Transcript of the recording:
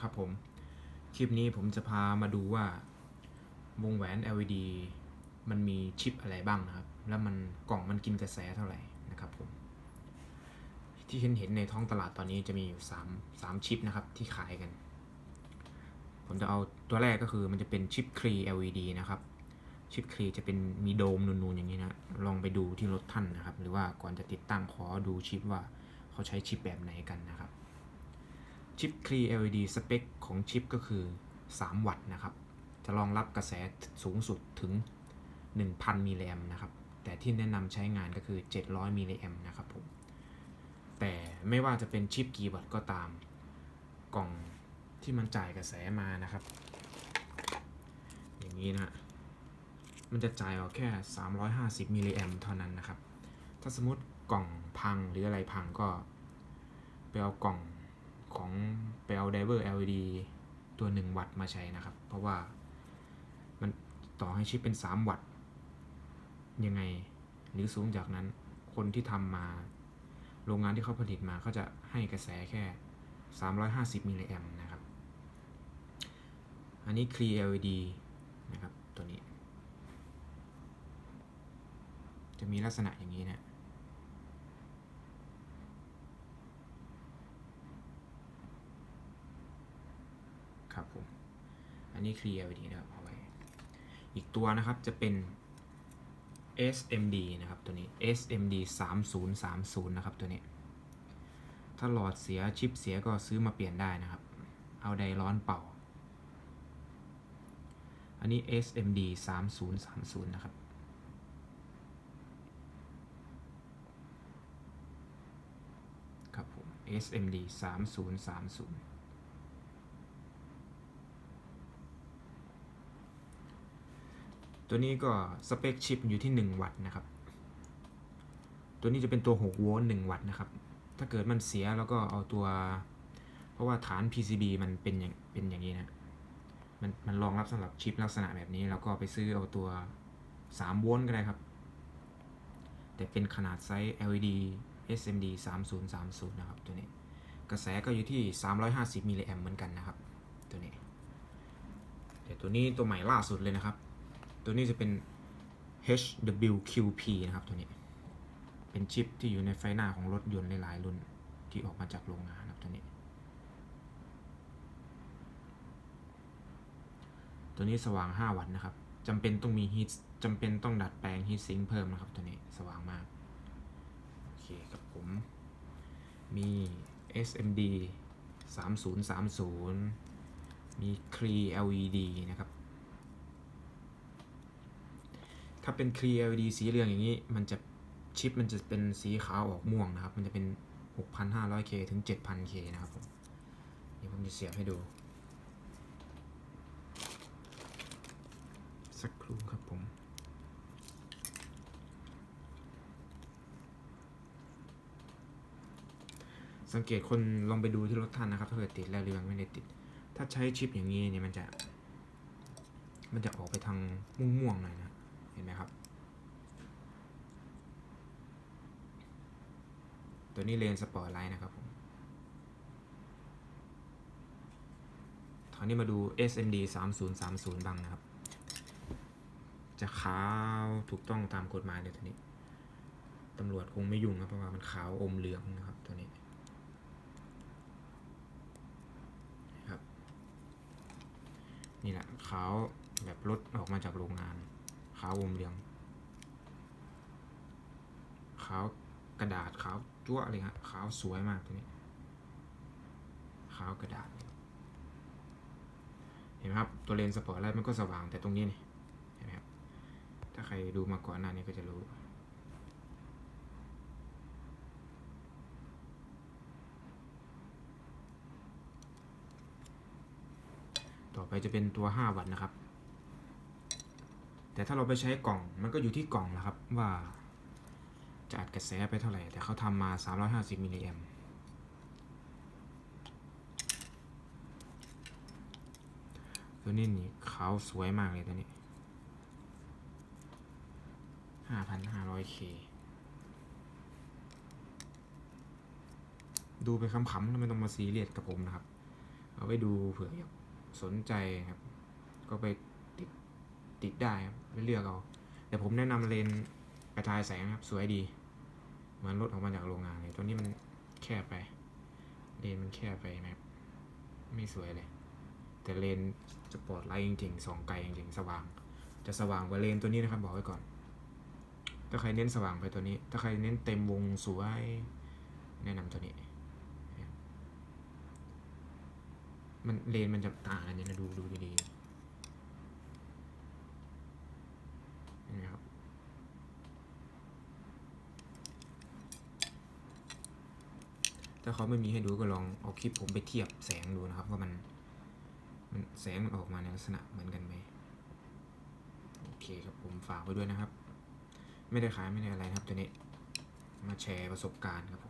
ครับผม คลิปนี้ผมจะพามาดูว่าวงแหวน LED มันมีชิปอะไรบ้างนะครับ แล้วมันกล่องมันกินกระแสเท่าไหร่นะครับผม ที่เห็นเห็นในท้องตลาดตอนนี้จะมีอยู่3 3ชิปนะครับที่ขายกัน ผมจะเอาตัวแรกก็คือมันจะเป็นชิปครี LED นะครับชิปครีจะเป็นมีโดมนูนๆอย่างนี้นะ ลองไปดูที่รถท่านนะครับ หรือว่าก่อนจะติดตั้งขอดูชิปว่าเขาใช้ชิปแบบไหนกันนะครับ ชิปครี LED สเปคของชิปก็คือ 3 วัตต์นะครับ จะรองรับกระแสสูงสุดถึง 1,000 มิลลิแอมนะครับ แต่ที่แนะนำใช้งานก็คือ 700 มิลลิแอมนะครับผม แต่ไม่ว่าจะเป็นชิปกี่วัตต์ก็ตาม กล่องที่มันจ่ายกระแสมานะครับ อย่างนี้นะฮะมันจะจ่ายออกแค่ 350 มิลลิแอมเท่านั้นนะครับ ถ้าสมมติกล่องพังหรืออะไรพังก็ ไปเอากล่อง ของไปเอาไดเวอร์ LED ตัว 1 วัตต์มาใช้นะครับ เพราะว่ามันต่อให้ชิปเป็น 3 วัตต์ยังไงหรือสูงจากนั้นคนที่ทำมาโรงงานที่เขาผลิตมาเขาจะให้กระแสแค่ 350 มิลลิแอมนะครับ อันนี้ Clear LED นะครับ ตัวนี้ จะมีลักษณะอย่างนี้นะ ครับผม อันนี้ Clear LED นะครับเอาไว้ อีกตัวนะครับจะเป็น SMD นะครับตัวนี้ SMD 3030นะครับตัวนี้ ถ้าหลอดเสียชิปเสียก็ซื้อมาเปลี่ยนได้นะครับ เอาไดร้อนเป่า อันนี้ SMD 3030นะครับครับผม SMD 3030 ตัวนี้ก็สเปคชิปอยู่ที่ 1 วัตต์นะครับ ตัวนี้จะเป็นตัว 6 โวลต์1วัตต์นะครับ ถ้าเกิดมันเสียแล้วก็เอาตัว เพราะว่าฐาน PCB มันเป็นอย่างเป็นอย่างนี้นะ มันมันรองรับสำหรับชิปลักษณะแบบนี้ แล้วก็ไปซื้อเอาตัว 3 โวลต์ก็ได้ครับ แต่เป็นขนาดไซส์ LED SMD 3030 นะครับตัวนี้ กระแสก็อยู่ที่ 350มิลลิแอมเหมือนกันนะครับ ตัวนี้ แต่ตัวนี้ตัวใหม่ล่าสุดเลยนะครับ ตัวนี้จะเป็น HWQP นะครับตัวนี้ เป็นชิปที่อยู่ในไฟหน้าของรถยนต์หลายๆรุ่นที่ออกมาจากโรงงานนะครับตัวนี้ ตัวนี้สว่าง 5 วัตต์นะครับจำเป็นต้องมีฮีทจำเป็นต้องดัดแปลงฮีทซิงค์เพิ่มนะครับตัวนี้สว่างมาก โอเคครับผม มี SMD 3030 มี Cree LED นะครับ ถ้าเป็น Cree LED สีเหลืองอย่างนี้ มันจะชิปมันจะเป็นสีขาวออกม่วงนะครับ มันจะเป็น 6,500K ถึง 7,000K นะครับผมเดี๋ยวผมจะเสียบให้ดู สักครู่ครับผมสังเกตคนลองไปดูที่รถท่านนะครับ ถ้าเกิดติดแล้วหรืองไม่ได้ติด ถ้าใช้ชิปอย่างนี้เนี่ยมันจะ มันจะออกไปทางม่วงๆหน่อยนะ ห็นไหมครับ ตัวนี้เลนสปอร์ตไลท์นะครับผมคราวนี้มาดู SMD 3030 บ้างนะครับ จะขาวถูกต้องตามกฎหมายเลยตัวนี้ตำรวจคงไม่ยุ่งนะเพราะว่ามันขาวอมเหลืองนะครับตัวนี้นะครับ นี่แหละขาวแบบรถออกมาจากโรงงาน ขาวอมเหลือง ขาวกระดาษขาวจั่วเลยฮะขาวสวยมากตัวนี้ ขาวกระดาษ เห็นไหมครับ ตัวเลนส์สปอร์ตไลท์มันก็สว่างแต่ตรงนี้นี่เห็นไหมครับ ถ้าใครดูมาก่อนหน้านี้ก็จะรู้ต่อไปจะเป็นตัว 5 วัตต์นะครับ แต่ถ้าเราไปใช้กล่องมันก็อยู่ที่กล่องนะครับ ว่าจะอัดกระแสไปเท่าไหร่ แต่เขาทำมา 350มิลลิแอมตัวนี้นี่ขาวสวยมากเลยตัวนี้ 5,500K ดูไปขำๆแล้วไม่ต้องมาซีเรียสกับผมนะครับ เอาไปไว้ดูเผื่ออยากสนใจครับ ก็ไป ติดได้ครับเลือกเอาแต่ผมแนะนำเลนกระจายแสงครับ สวยดีเหมือนรถออกมาจากโรงงานเลยตัวนี้มันแคบไป เลนมันแคบไปนะครับไม่สวยเลย แต่เลนสปอร์ตไลท์จริงๆสองไกลจริงๆสว่าง จะสว่างกว่าเลนตัวนี้นะครับบอกไว้ก่อน ถ้าใครเน้นสว่างไปตัวนี้ ถ้าใครเน้นเต็มวงสวย แนะนำตัวนี้ มันเลนมันจะต่างกันอย่างนะดูดูดีๆเห็นไหมครับ ถ้าเขาไม่มีให้ดูก็ลองเอาคลิปผมไปเทียบแสงดูนะครับว่ามันมันแสงมันออกมาในลักษณะเหมือนกันไหมโอเคครับผมฝากไว้ด้วยนะครับ ไม่ได้ขายไม่ได้อะไรนะครับตัวนี้มาแชร์ประสบการณ์ครับผม